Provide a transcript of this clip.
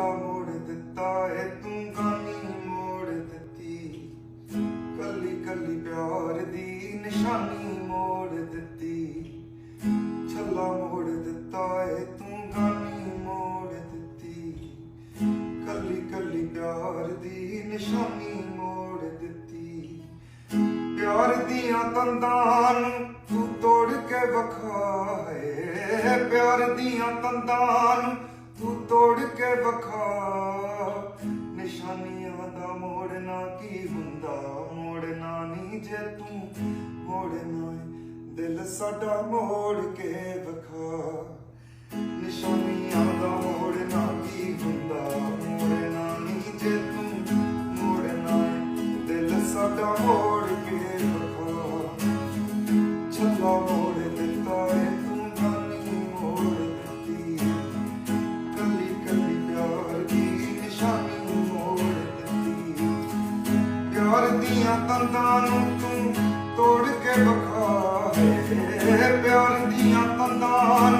ਛੱਲਾ ਮੋੜ ਦਿੱਤਾ ਏ ਤੂੰ ਗਾਨੀ ਮੋੜ ਦਿੱਤੀ। ਕੱਲੀ ਕੱਲੀ ਪਿਆਰ ਦੀ ਨਿਸ਼ਾਨੀ ਮੋੜ ਦਿੱਤੀ। ਛੱਲਾ ਮੋੜ ਦਿੱਤਾ ਏ ਤੂੰ ਗਾਨੀ ਮੋੜ ਦਿੱਤੀ। ਕੱਲੀ ਕੱਲੀ ਪਿਆਰ ਦੀ ਨਿਸ਼ਾਨੀ ਮੋੜ ਦਿੱਤੀ। ਪਿਆਰ ਦੀਆਂ ਤੰਦਾਂ ਨੂੰ ਤੂੰ ਤੋੜ ਕੇ ਵਿਖਾਏ ਪਿਆਰ ਦੀਆਂ ਤੰਦਾਂ ਨੂੰ ਤੂੰ ਤੋੜ ਕੇ ਵਿਖਾ। ਨਿਸ਼ਾਨੀਆਂ ਦਾ ਮੋੜਨਾ ਕੀ ਹੁੰਦਾ? ਮੋੜਨਾ ਨਹੀਂ ਜੇ ਤੂੰ ਮੋੜਨਾ ਏ, ਦਿਲ ਸਾਡਾ ਮੋੜ ਕੇ ਵਿਖਾ। ਨਿਸ਼ਾਨੀਆਂ ਦਾ ਮੋੜਨਾ ਕੀ ਹੁੰਦਾ? ਮੋੜਨਾ ਨਹੀਂ ਜੇ ਤੂੰ ਮੋੜਨਾ ਏ, ਦਿਲ ਸਾਡਾ ਮੋੜ ਕੇ ਵਿਖਾ। ਨਿਸ਼ਾਨੀ ਮੋੜ ਦਿੱਤੀ ਪਿਆਰ ਦੀਆਂ ਤੰਦਾਂ ਨੂੰ ਤੂੰ ਤੋੜ ਕੇ ਬਖਾ ਪਿਆਰ ਦੀਆਂ ਤੰਦਾਂ